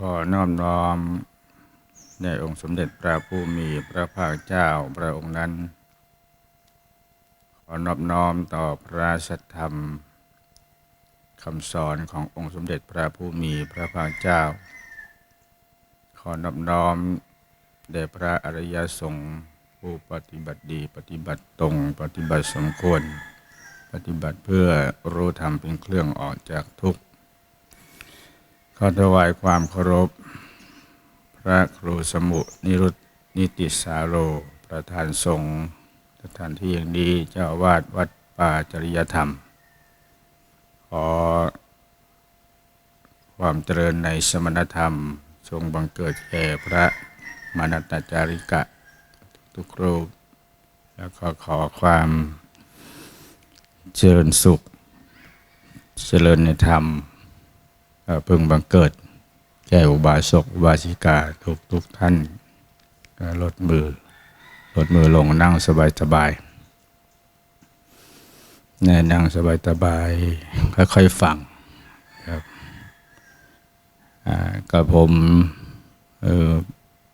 ขอน้อมน้อมในองค์สมเด็จพระผู้มีพระภาคเจ้าพระองค์นั้น ขอนอบน้อมต่อพระสัทธรรมคำสอนขององค์สมเด็จพระผู้มีพระภาคเจ้า ขอนอบน้อมแด่พระอริยสงฆ์ผู้ปฏิบัติดีปฏิบัติตรงปฏิบัติสมควร ปฏิบัติเพื่อรู้ธรรมเป็นเครื่องออกจากทุกข์ ขอถวายความเคารพ พระครูสมุนิรุตนิติสาโร ประธานสงฆ์สถานที่อย่างนี้เจ้าวาดวัดป่าจริยธรรม ขอความเจริญในสมณธรรมทรงบังเกิดแก่พระมานัตจาริกะทุกรูป แล้วก็ขอความเจริญสุข เจริญในธรรม พึงบังเกิด แก่อุบาสกอุบาสิกาทุกทุกท่านลดมือลดมือลงนั่งสบายสบายแน่นั่งสบายสบายค่อยๆฟังครับกับผม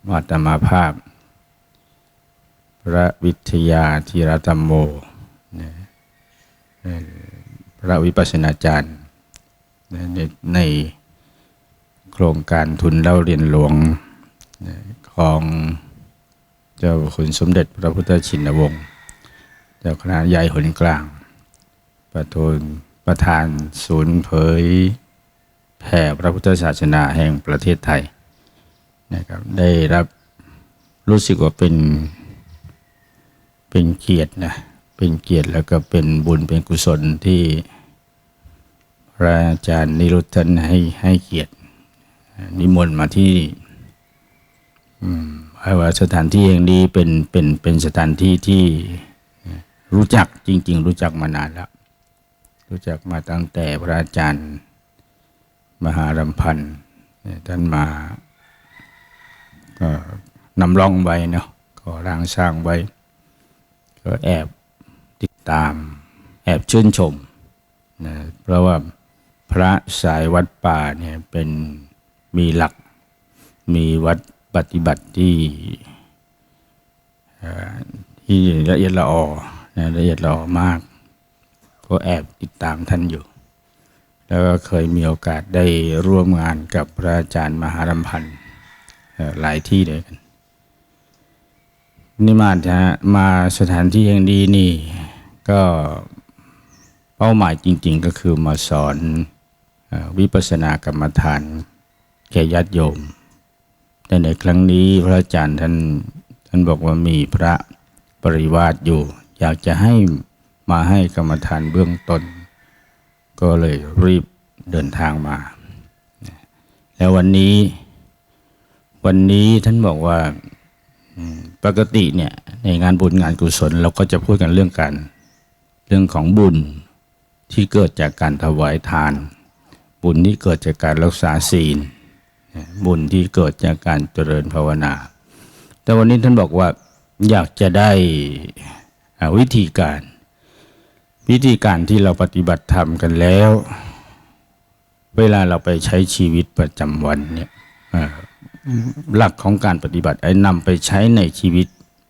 มาตมาภาพ พระวิทยาธีรธรรมโมนี่พระวิปัสสนาจารย์ ในในโครงการทุนเล่าเรียนหลวงของเจ้าคุณสมเด็จพระพุทธชินวงศ์เจ้าคณะใหญ่หนกลาง ประทูลประธานศูนย์เผยแผ่พระพุทธศาสนาแห่งประเทศไทยนะครับได้รับรู้สึกว่าเป็นเป็นเกียรตินะเป็นเกียรติแล้วก็เป็นบุญเป็นกุศลที่ ระอาจารย์นิรุตท่านให้ให้เกียรติ นิมนต์มาที่นี่าว่าสถานที่แห่งนี้เป็นเป็นเป็นสถานที่ที่รู้จักจริง ๆ รู้จักมานานแล้ว รู้จักมาตั้งแต่พระอาจารย์ มหารำพันธ์ท่านมาก็นำร่องไว้เนาะก็ร่างสร้างไว้ ก็แอบติดตาม แอบชื่นชมนะเพราะว่า พระสายวัดป่าเนี่ยเป็นมีหลักมีวัดปฏิบัติที่ที่ละเอียดละออนะละเอียดละออมาก ก็แอบติดตามท่านอยู่ แล้วก็เคยมีโอกาสได้ร่วมงานกับพระอาจารย์มหารำพันธ์หลายที่ด้วยกันนี่มาจะมาสถานที่อย่างดีนี่ก็เป้าหมายจริง ๆ ก็คือมาสอน วิปัสสนากรรมฐานแก่ญาติโยม แต่ในครั้งนี้พระอาจารย์ท่านท่านบอกว่ามีพระปริวาสอยู่ อยากจะให้มาให้กรรมฐานเบื้องต้น ก็เลยรีบเดินทางมา แล้ววันนี้ วันนี้ท่านบอกว่าปกติเนี่ยในงานบุญงานกุศล เราก็จะพูดกันเรื่องการเรื่องของบุญที่เกิดจากการถวายทาน บุญที่เกิดจากการรักษาศีล บุญที่เกิดจากการเจริญภาวนา แต่วันนี้ท่านบอกว่าอยากจะได้วิธีการ วิธีการที่เราปฏิบัติธรรมกันแล้ว เวลาเราไปใช้ชีวิตประจำวันเนี่ยหลักของการปฏิบัติไอ้นำไปใช้ในชีวิต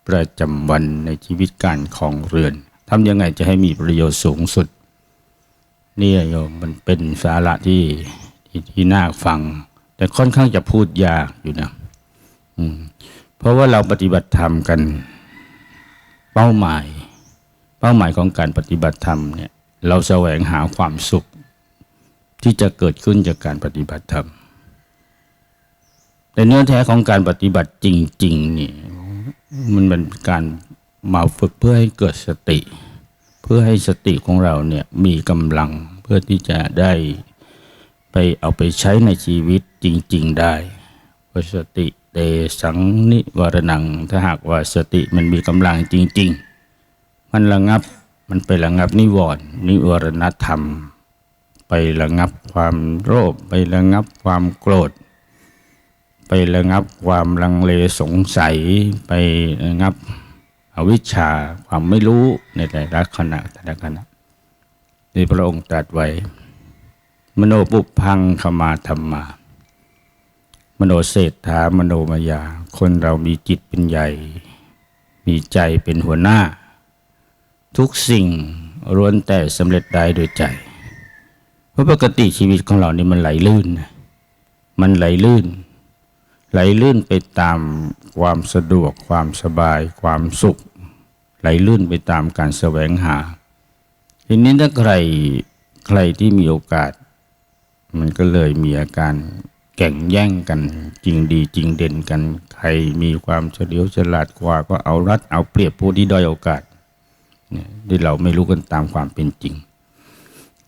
ประจำวันในชีวิตการของเรือนทำยังไงจะให้มีประโยชน์สูงสุด นี่ยโยมมันเป็นสาระที่ที่ที่น่าฟัง แต่ค่อนข้างจะพูดยากอยู่นะเพราะว่าเราปฏิบัติธรรมกัน เป้าหมาย เป้าหมายของการปฏิบัติธรรมเนี่ย เราแสวงหาความสุข ที่จะเกิดขึ้นจากการปฏิบัติธรรมแต่เนื้อแท้ของการปฏิบัติจริง ๆ นี่ มันเป็นการมาฝึกเพื่อให้เกิดสติ พื่อให้สติของเราเนี่ยมีกำลังเพื่อที่จะได้ไปเอาไปใช้ในชีวิตจริง ๆได้เพราะสติเตสังนิวรนัง ถ้าหากว่าสติมันมีกำลังจริง ๆ มันระงับมันไประงับนิวรณ์นิวรณธรรม ไประงับความโลภไประงับความโกรธ ไประงับความลังเลสงสัยไประงับ อวิชชาความไม่รู้ในแต่ละขณะแต่ละขณะที่พระองค์ตรัสไว้ มโนปุพังขมาธรรมา มโนเศรษฐามโนมายา คนเรามีจิตเป็นใหญ่ มีใจเป็นหัวหน้า ทุกสิ่งล้วนแต่สำเร็จได้โดยใจ เพราะปกติชีวิตของเรานี่มันไหลลื่น มันไหลลื่น ไหลลื่นไปตามความสะดวก ความสบาย ความสุข ไหลลื่นไปตามการแสวงหา ทีนี้ถ้าใครใครที่มีโอกาส มันก็เลยมีอาการแข่งแย่งกันจริงดีจริงเด่นกัน ใครมีความเฉลียวฉลาดกว่าก็เอารัดเอาเปรียบผู้ที่ด้อยโอกาสเนี่ยที่เราไม่รู้กันตามความเป็นจริง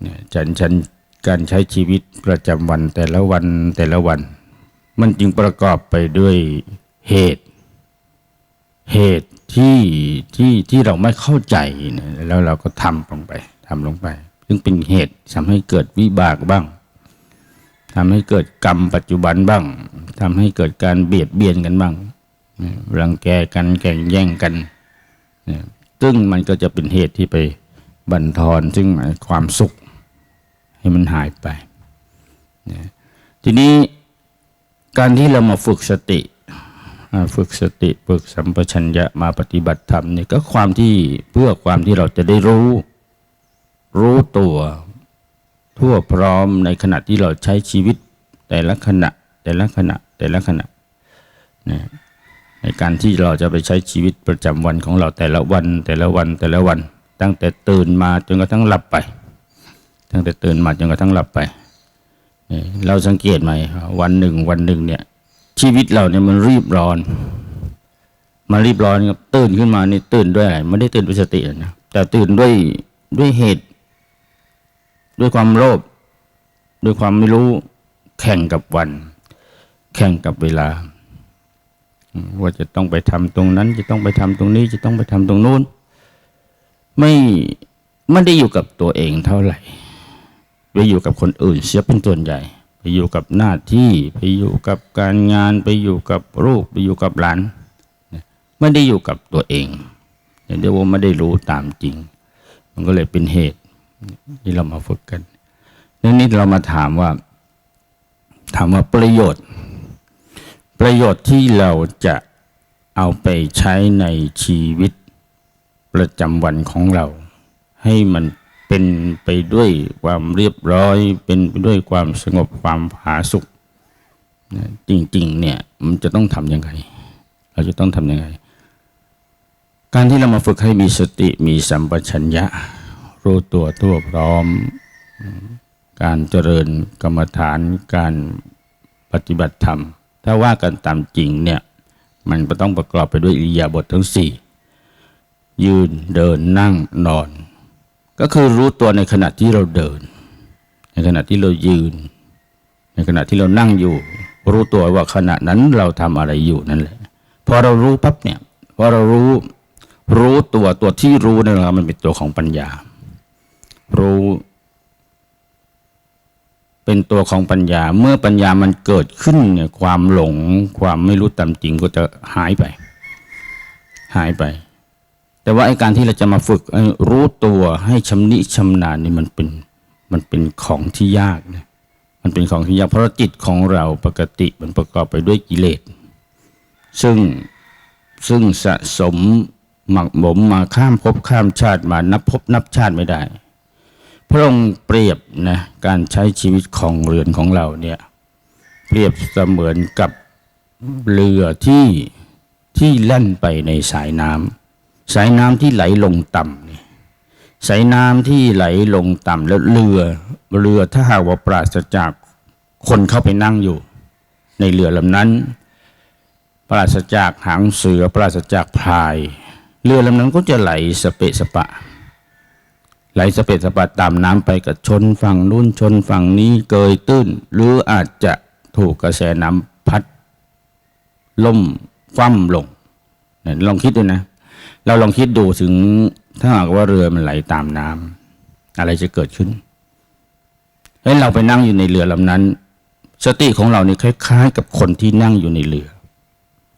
เนี่ยฉันฉันการใช้ชีวิตประจำวันแต่ละวันแต่ละวัน มันจึงประกอบไปด้วยเหตุ เหตุที่ที่ที่เราไม่เข้าใจนะแล้วเราก็ทำลงไปทำลงไป ซึ่งเป็นเหตุทำให้เกิดวิบากบ้างทำให้เกิดกรรมปัจจุบันบ้างทำให้เกิดการเบียดเบียนกันบ้างรังแกกันแข่งแย่งกันนะซึ่งมันก็จะเป็นเหตุที่ไปบั่นทอนซึ่งความสุขให้มันหายไปนะทีนี้ การที่เรามาฝึกสติฝึกสติฝึกสัมปชัญญะมาปฏิบัติธรรมนี่ก็ความที่เพื่อความที่เราจะได้รู้ รู้ตัวทั่วพร้อมในขณะที่เราใช้ชีวิต แต่ละขณะ แต่ละขณะแต่ละขณะนะในการที่เราจะไปใช้ชีวิตประจำวันของเราแต่ละวัน แต่ละวันแต่ละวัน ตั้งแต่ตื่นมาจนกระทั่งหลับไป ตั้งแต่ตื่นมาจนกระทั่งหลับไป เราสังเกตไหมวันหนึ่งวันหนึ่งเนี่ย ชีวิตเราเนี่ยมันรีบร้อนมันรีบร้อนครับตื่นขึ้นมานี่ตื่นด้วยอะไรไม่ได้ตื่นด้วยสตินะแต่ตื่นด้วยด้วยเหตุ ด้วยความโลภด้วยความไม่รู้แข่งกับวัน แข่งกับเวลา ว่าจะต้องไปทำตรงนั้น จะต้องไปทำตรงนี้ จะต้องไปทำตรงนู้น ไม่ไม่ได้อยู่กับตัวเองเท่าไหร่ ไปอยู่กับคนอื่นเสียเป็นส่วนใหญ่ ไปอยู่กับหน้าที่ไปอยู่กับการงานไปอยู่กับลูกไปอยู่กับหลานไม่ได้อยู่กับตัวเองเรียกว่าไม่ได้รู้ตามจริง มันก็เลยเป็นเหตุที่เรามาฝึกกันทีนี้เรามาถามว่า ถามว่าประโยชน์ ประโยชน์ที่เราจะเอาไปใช้ในชีวิตประจำวันของเรา ให้มัน เป็นไปด้วยความเรียบร้อย เป็นไปด้วยความสงบความผาสุกจริง ๆ เนี่ยมันจะต้องทำยังไง เราจะต้องทำยังไง การที่เรามาฝึกให้มีสติมีสัมปชัญญะ รู้ตัวทั่วพร้อม การเจริญกรรมฐานการปฏิบัติธรรม ถ้าว่ากันตามจริงเนี่ยมันก็ต้องประกอบไปด้วยอิริยาบถทั้งสี่ยืนเดินนั่งนอน ก็คือรู้ตัวในขณะที่เราเดิน ในขณะที่เรายืน ในขณะที่เรานั่งอยู่ รู้ตัวว่าขณะนั้นเราทำอะไรอยู่นั่นแหละพอเรารู้ปั๊บเนี่ยพอเรารู้รู้ตัวตัวที่รู้นั่นแหละมันเป็นตัวของปัญญา รู้ เป็นตัวของปัญญา เมื่อปัญญามันเกิดขึ้นเนี่ยความหลง ความไม่รู้ตามจริงก็จะหายไป หายไป แต่ว่าไอ้การที่เราจะมาฝึกรู้ตัวให้ชำนิชำนาญนี่มันเป็นมันเป็นของที่ยากนะมันเป็นของที่ยากเพราะจิตของเราปกติมันประกอบไปด้วยกิเลส ซึ่งซึ่งสะสมหมักหมมมาข้ามภพข้ามชาติมานับภพนับชาติไม่ได้ พระองค์เปรียบนะการใช้ชีวิตของเรือนของเราเนี่ยเปรียบเสมือนกับเรือที่ที่แล่นไปในสายน้ำ สายน้ำที่ไหลลงต่ำนี่สายน้ำที่ไหลลงต่ำแล้วเรือเรือถ้าหากว่าปราศจากคนเข้าไปนั่งอยู่ ในเรือลำนั้น ปราศจากหางเสือ ปราศจากพาย เรือลำนั้นก็จะไหลสเปะสปะ ไหลสเปะสปะตามน้ำไปกับชนฝั่งนู้นชนฝั่งนี้เกยตื้น หรืออาจจะถูกกระแสน้ำพัดล่มคว่ำลงลองคิดดูนะ เราลองคิดดูถึงถ้าหากว่าเรือมันไหลตามน้ำอะไรจะเกิดขึ้นเฮ้ยเราไปนั่งอยู่ในเรือลำนั้น สติของเรานี่คล้ายๆ กับคนที่นั่งอยู่ในเรือ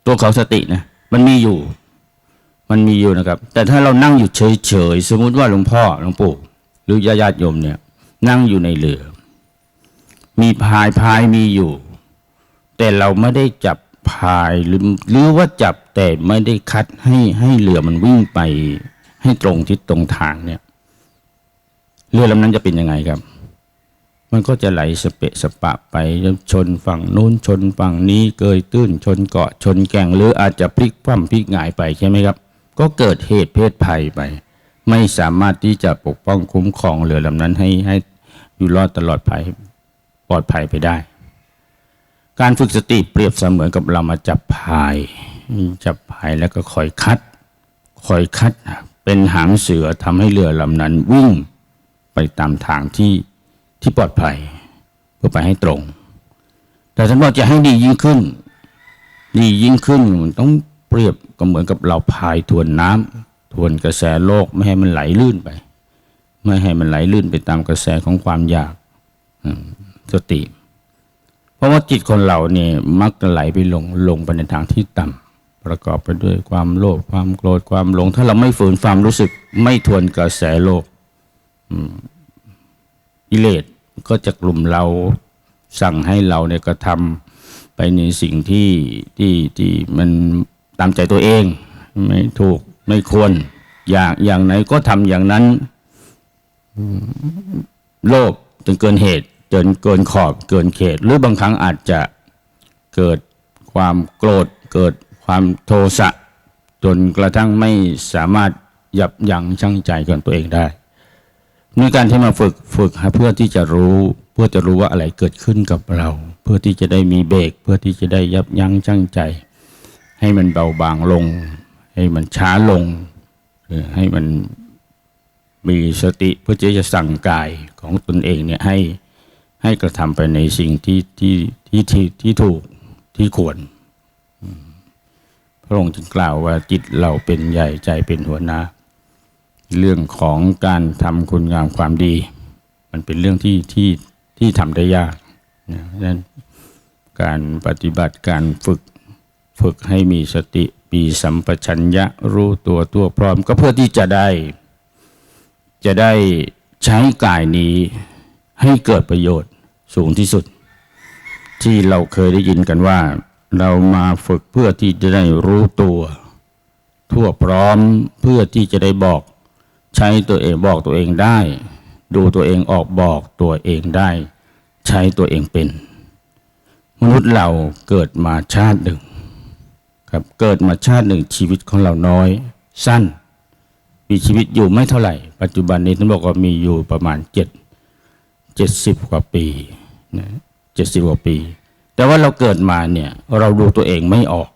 ตัวเขาสตินะมันมีอยู่ มันมีอยู่นะครับ แต่ถ้าเรานั่งอยู่เฉยๆสมมุติว่าหลวงพ่อหลวงปู่หรือญาติโยมเนี่ย นั่งอยู่ในเรือ มีพายพายมีอยู่ แต่เราไม่ได้จับพายหรือหรือว่าจับ แต่ไม่ได้คัดให้ให้เรือมันวิ่งไป ให้ตรงทิศตรงทางเนี่ย เรือลำนั้นจะเป็นยังไงครับ มันก็จะไหลสเปะสปะไปชนฝั่งนู้นชนฝั่งนี้เกยตื้นชนเกาะชนแก่งหรืออาจจะพลิกคว่ำพลิกหงายไปใช่ไหมครับ ก็เกิดเหตุเพศภัยไป ไม่สามารถที่จะปกป้องคุ้มครองเรือลำนั้นให้ให้อยู่รอดตลอดภัยปลอดภัยไปได้ การฝึกสติเปรียบเสมือนกับเรามาจับพาย จับพายแล้วก็คอยคัด คอยคัด เป็นหางเสือทำให้เรือลำนั้นวิ่งไปตามทางที่ที่ปลอดภัย เพื่อไปให้ตรง แต่ท่านบอกจะให้ดียิ่งขึ้น ดียิ่งขึ้นมันต้องเปรียบก็เหมือนกับเราพายทวนน้ำทวนกระแสโลกไม่ให้มันไหลลื่นไป ไม่ให้มันไหลลื่นไปตามกระแสของความอยากสติ เพราะว่าจิตคนเราเนี่ยมักจะไหลไปลงลงไปในทางที่ต่ำ ประกอบไปด้วยความโลภความโกรธความหลง ถ้าเราไม่ฝืนความรู้สึกไม่ทวนกระแสโลกอิเลสก็จะกลุ่มเราสั่งให้เราเนี่ยกระทำไปในสิ่งที่ที่ที่มันตามใจตัวเอง ไม่ถูกไม่ควร อย่างอย่างไหนก็ทำอย่างนั้นโลภจนเกินเหตุจนเกินขอบเกินเขต หรือบางครั้งอาจจะเกิดความโกรธเกิด ความโทสะจนกระทั่งไม่สามารถยับยั้งชั่งใจกับตัวเองได้ในการที่มาฝึกฝึกเพื่อที่จะรู้เพื่อจะรู้ว่าอะไรเกิดขึ้นกับเรา เพื่อที่จะได้มีเบรกเพื่อที่จะได้ยับยั้งชั่งใจ ให้มันเบาบางลง ให้มันช้าลงให้มันมีสติเพื่อจะสั่งกายของตนเองเนี่ยให้ให้กระทำไปในสิ่งที่ที่ที่ที่ที่ถูกที่ควร พระองค์จึงกล่าวว่าจิตเราเป็นใหญ่ใจเป็นหัวหน้า เรื่องของการทำคุณงามความดี มันเป็นเรื่องที่ที่ที่ทำได้ยากนะนั้นการปฏิบัติการฝึกฝึกให้มีสติมีสัมปชัญญะรู้ตัวตัวพร้อมก็เพื่อที่จะได้ จะได้ใช้กายนี้ให้เกิดประโยชน์สูงที่สุด ที่เราเคยได้ยินกันว่า เรามาฝึกเพื่อที่จะได้รู้ตัว ทั่วพร้อมเพื่อที่จะได้บอก ใช้ตัวเองบอกตัวเองได้ ดูตัวเองออกบอกตัวเองได้ ใช้ตัวเองเป็น มนุษย์เราเกิดมาชาติหนึ่งครับเกิดมาชาติหนึ่งชีวิตของเราน้อย สั้น มีชีวิตอยู่ไม่เท่าไหร่ ปัจจุบันนี้ท่านบอกว่ามีอยู่ประมาณเจ็ดเจ็ดสิบกว่าปีนะเจ็ดสิบกว่าปี แต่ว่าเราเกิดมาเนี่ย เราดูตัวเองไม่ออก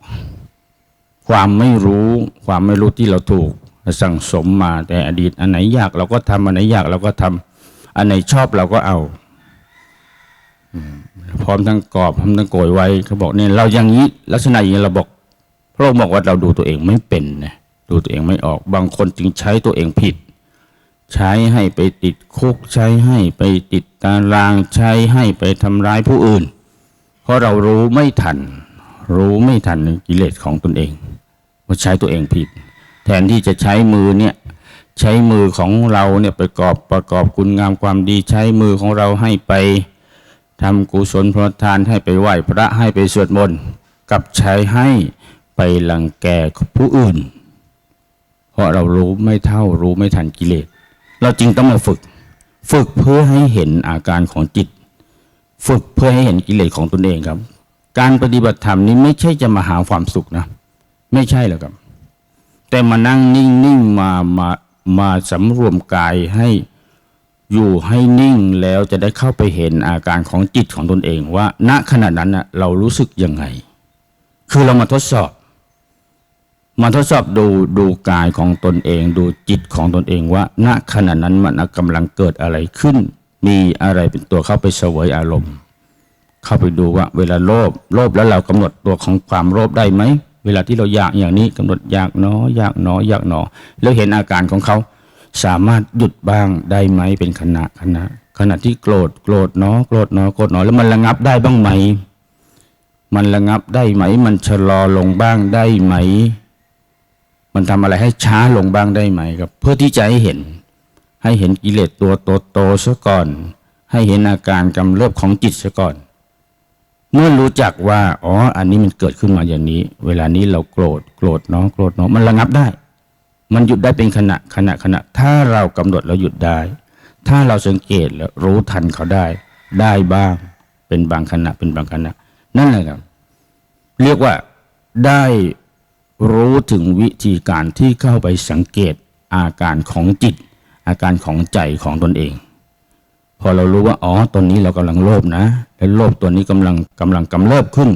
ความไม่รู้ ความไม่รู้ที่เราถูก สั่งสมมาแต่อดีต อันไหนยากเราก็ทำอันไหนยากเราก็ทำอันไหนชอบเราก็เอาพร้อมทั้งกรอบพร้อมทั้งโกยไว้เขาบอกเนี่ยเราอย่างนี้ลักษณะอย่างนี้เราบอกพระองค์บอกว่าเราดูตัวเองไม่เป็นนะดูตัวเองไม่ออกบางคนจึงใช้ตัวเองผิด ใช้ให้ไปติดคุกใช้ให้ไปติดตารางใช้ให้ไปทำร้ายผู้อื่น เพราะเรารู้ไม่ทัน รู้ไม่ทันกิเลสของตนเองว่าใช้ตัวเองผิด แทนที่จะใช้มือเนี่ยใช้มือของเราเนี่ยไปกอบประกอบคุณงามความดีใช้มือของเราให้ไปทำกุศลพรทานให้ไปไหว้พระให้ไปสวดมนต์กับใช้ให้ไปลังแกผู้อื่น เพราะเรารู้ไม่เท่ารู้ไม่ทันกิเลส เราจรึงต้องมาฝึก ฝึกเพื่อให้เห็นอาการของจิต ฝึกเพื่อให้เห็นกิเลสของตนเองครับ การปฏิบัติธรรมนี้ไม่ใช่จะมาหาความสุขนะ ไม่ใช่หรอกครับ แต่มานั่งนิ่งนิ่งมามามาสำรวมกายให้อยู่ให้นิ่งแล้วจะได้เข้าไปเห็นอาการของจิตของตนเองว่า ณขณะนั้นนะเรารู้สึกยังไง คือเรามาทดสอบ มาทดสอบดูดูกายของตนเอง ดูจิตของตนเองว่า ณขณะนั้นมันกำลังเกิดอะไรขึ้น มีอะไรเป็นตัวเข้าไปเสวยอารมณ์ เข้าไปดูว่า เวลาโลภโลภแล้วเรากำหนดตัวของความโลภได้ไหมเวลาที่เราอยากอย่างนี้กำหนดอยากหนออยากหนออยากหนอแล้วเห็นอาการของเขา สามารถหยุดบ้างได้ไหมเป็นขณะขณะขณะที่โกรธโกรธหนอโกรธหนอโกรธหนอแล้วมันระงับได้บ้างไหม มันระงับได้ไหม มันชะลอลงบ้างได้ไหม มันทำอะไรให้ช้าลงบ้างได้ไหมครับ เพื่อที่จะให้เห็น ให้เห็นกิเลสตัวโตโตๆซะก่อน ให้เห็นอาการกำเริบของจิตซะก่อน เมื่อรู้จักว่าอ๋ออันนี้มันเกิดขึ้นมาอย่างนี้ เวลานี้เราโกรธโกรธเนาะโกรธเนาะมันระงับได้ มันหยุดได้เป็นขณะขณะขณะ ถ้าเรากำหนดแล้วหยุดได้ ถ้าเราสังเกตแล้วรู้ทันเขาได้ ได้บ้าง เป็นบางขณะเป็นบางขณะ นั่นแหละครับ เรียกว่าได้รู้ถึงวิธีการที่เข้าไปสังเกตอาการของจิต อาการของใจของตนเอง พอเรารู้ว่าอ๋อตอนนี้เรากำลังโลภนะ และโลภตัวนี้กำลังกำลังกำเริบขึ้น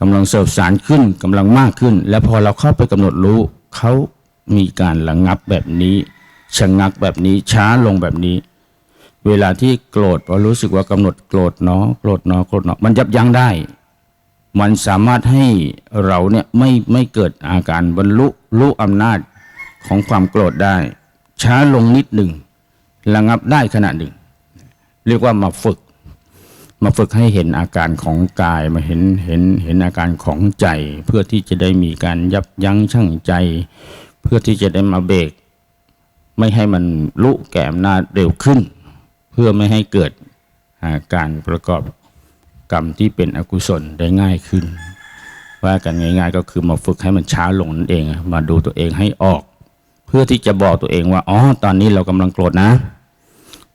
กำลังเสบสารขึ้นกำลังมากขึ้น และพอเราเข้าไปกำหนดรู้เขามีการระงับแบบนี้ชะงักแบบนี้ช้าลงแบบนี้ เวลาที่โกรธพอรู้สึกว่ากำหนดโกรธเนาะโกรธเนาะโกรธเนาะมันยับยั้งได้ มันสามารถให้เราเนี่ยไม่ไม่เกิดอาการบรรลุรู้อำนาจของความโกรธได้ ช้าลงนิดหนึ่งระงับได้ขณะหนึ่ง เรียกว่ามาฝึก มาฝึกให้เห็นอาการของกายมาเห็นเห็นเห็นอาการของใจ เพื่อที่จะได้มีการยับยั้งชั่งใจ เพื่อที่จะได้มาเบรกไม่ให้มันลุแก่อำนาจเร็วขึ้น เพื่อไม่ให้เกิดอาการประกอบกรรมที่เป็นอกุศลได้ง่ายขึ้น ว่ากันง่าย ๆ ก็คือมาฝึกให้มันช้าลงนั่นเอง มาดูตัวเองให้ออก เพื่อที่จะบอกตัวเองว่า อ๋อ ตอนนี้เรากำลังโกรธนะ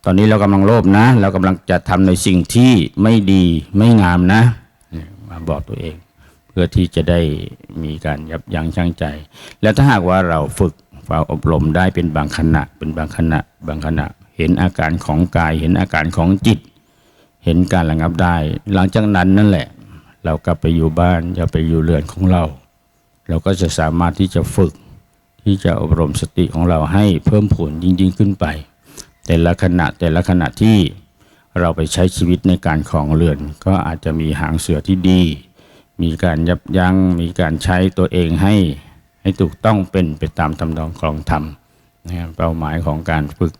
ตอนนี้เรากำลังโลภนะ เรากำลังจะทำในสิ่งที่ไม่ดีไม่งามนะ มาบอกตัวเอง เพื่อที่จะได้มีการยับยั้งชั่งใจ แล้วถ้าหากว่าเราฝึกฝ่าอบรมได้เป็นบางขณะ เป็นบางขณะ บางขณะ เห็นอาการของกาย เห็นอาการของจิต เห็นการระงับได้ หลังจากนั้นนั่นแหละ เรากลับไปอยู่บ้านอย่าไปอยู่เรือนของเรา เราก็จะสามารถที่จะฝึก ที่จะอบรมสติของเราให้เพิ่มผลยิ่งๆขึ้นไป แต่ละขณะแต่ละขณะที่เราไปใช้ชีวิตในการของเรือน ก็อาจจะมีหางเสือที่ดี มีการยับยั้ง มีการใช้ตัวเองให้ให้ถูกต้องเป็นไปตามทำนองครองธรรมนะครับเป้าหมายของการฝึก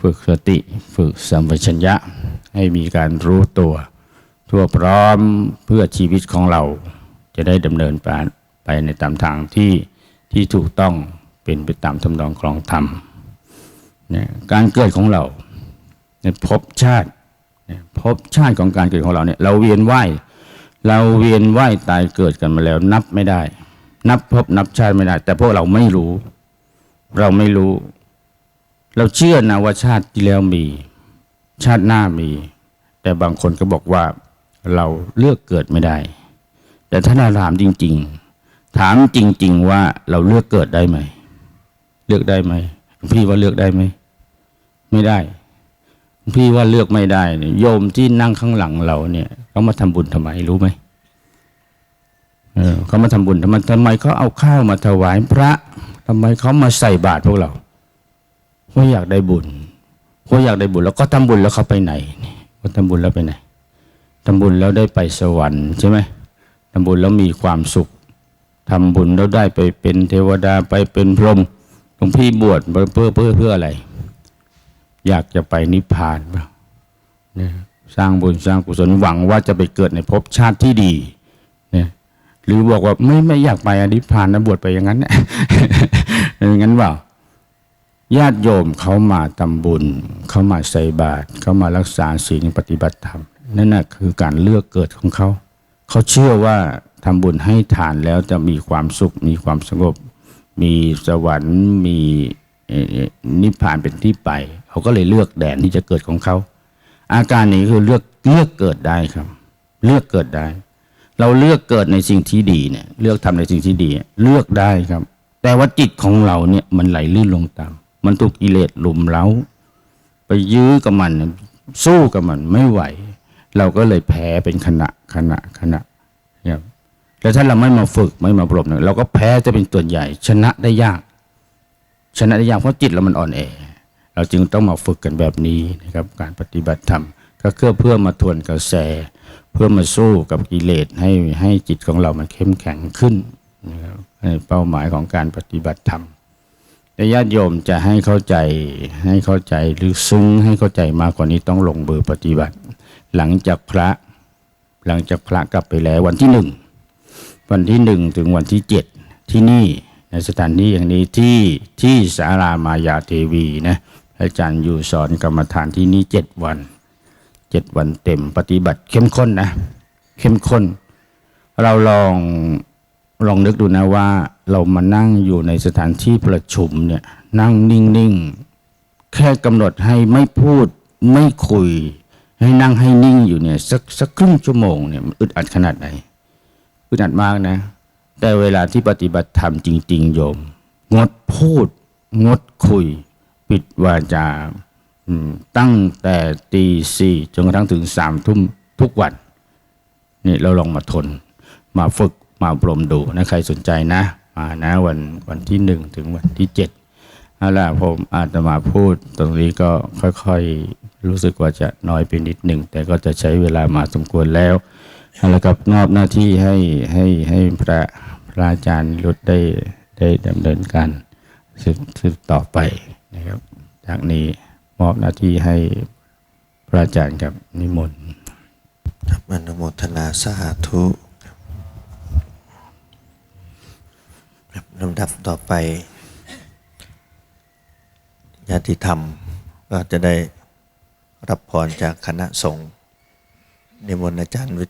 ฝึกสติ ฝึกสัมปชัญญะ ให้มีการรู้ตัว ทั่วพร้อมเพื่อชีวิตของเรา จะได้ดำเนินไปไปในตามทางที่ที่ถูกต้อง เป็นไปตามทำนองครองธรรมการเกิดของเราเนี่ยภพชาติเนี่ยภพชาติของการเกิดของเราเนี่ยเราเวียนว่ายเราเวียนว่ายตายเกิดกันมาแล้ว นับไม่ได้ นับภพนับชาติไม่ได้ แต่พวกเราไม่รู้ เราไม่รู้ เราเชื่อนะว่าชาติที่แล้วมี ชาติหน้ามี แต่บางคนก็บอกว่าเราเลือกเกิดไม่ได้ แต่ถ้าเราถามจริง ๆ ถามจริง ๆ ว่าเราเลือกเกิดได้ไหม เลือกได้ไหมพี่ว่าเลือกได้ไหมไม่ได้ พี่ว่าเลือกไม่ได้เนี่ยโยมที่นั่งข้างหลังเราเนี่ยเขามาทำบุญทำไมรู้ไหมเออเขามาทำบุญทำไมทำไมเขาเอาข้าวมาถวายพระทำไมเขามาใส่บาตรพวกเราเพราะอยากได้บุญเพราะอยากได้บุญแล้วก็ทำบุญแล้วเขาไปไหนเขาทำบุญแล้วไปไหนทำบุญแล้วได้ไปสวรรค์ใช่ไหมทำบุญแล้วมีความสุขทำบุญแล้วได้ไปเป็นเทวดาไปเป็นพรหม หลวงพี่บวชเพื่อเพื่อเพื่ออะไร อยากจะไปนิพพานเปล่าเนี่ยสร้างบุญสร้างกุศลหวังว่าจะไปเกิดในภพชาติที่ดีเนี่ยหรือบอกว่าไม่ไม่อยากไปอนิพพานนะบวชไปอย่างนั้นอย่างนั้นเปล่าญาติโยมเขามาทำบุญ เขามาใส่บาตรเขามารักษาศีลปฏิบัติธรรมนั่นน่ะคือการเลือกเกิดของเขา เขาเชื่อว่าทำบุญให้ทานแล้วจะมีความสุขมีความสงบ มีสวรรค์มีนิพพานเป็นที่ไปเขาก็เลยเลือกแดนที่จะเกิดของเขา อาการนี้คือเลือกเลือกเกิดได้ครับ เลือกเกิดได้ เราเลือกเกิดในสิ่งที่ดีเนี่ย เลือกทำในสิ่งที่ดี เลือกได้ครับ แต่ว่าจิตของเราเนี่ยมันไหลลื่นลงตามมันถูกกิเลสหลุมเล้า ไปยื้อกับมัน สู้กับมันไม่ไหว เราก็เลยแพ้เป็นขณะขณะขณะเนี่ย แล้วถ้าเราไม่มาฝึกไม่มาอบรมเนี่ยเราก็แพ้จะเป็นตัวใหญ่ ชนะได้ยาก ชนะได้ยากเพราะจิตเรามันอ่อนแอ เราจึงต้องมาฝึกกันแบบนี้นะครับ การปฏิบัติธรรมก็เพื่อเพื่อมาทวนกระแส เพื่อมาสู้กับกิเลสให้ให้จิตของเรามันเข้มแข็งขึ้นนะครับเป้าหมายของการปฏิบัติธรรมแต่ญาติโยมจะให้เข้าใจให้เข้าใจหรือซึ้งให้เข้าใจมากกว่านี้ต้องลงมือปฏิบัติ หลังจากพระหลังจากพระกลับไปแล้ววันที่หนึ่ง วันที่หนึ่งถึงวันที่เจ็ดที่นี่ในสถานที่อย่างนี้ที่ที่สารามายาเทวีนะอาจารย์อยู่สอนกรรมฐานที่นี่เจ็ดวันเจ็ดวันเต็มปฏิบัติเข้มข้นนะ เข้มข้น เราลองลองนึกดูนะว่า เรามานั่งอยู่ในสถานที่ประชุมเนี่ยนั่งนิ่งๆ แค่กำหนดให้ไม่พูดไม่คุย ให้นั่งให้นิ่งอยู่เนี่ยสักสักครึ่งชั่วโมงเนี่ยมันอึดอัดขนาดไหน อึดอัดมากนะ แต่เวลาที่ปฏิบัติธรรมจริง ๆ โยม งดพูด งดคุย ปิดวาจาตั้งแต่ตีสี่จนกระทั่งถึงสามทุ่มทุกวันนี่เราลองมาทน มาฝึกมาอบรมดูนะใครสนใจนะ มานะวันวันที่หนึ่งถึงวันที่เจ็ดเอาล่ะผมอาจจะมาพูด ตรงนี้ก็ค่อยๆ รู้สึกว่าจะน้อยไปนิดหนึ่ง แต่ก็จะใช้เวลามาสมควรแล้ว เอาละครับนอบหน้าที่ให้ให้ให้พระพระอาจารย์รุดได้ได้ดำเนินการสืบสืบต่อไปนะครับ จากนี้มอบหน้าที่ให้พระอาจารย์กับนิมนต์ครับอนุโมทนาสาธุครับลำดับต่อไปญาติธรรมก็จะได้รับพรจากคณะสงฆ์นิมนต์อาจารย์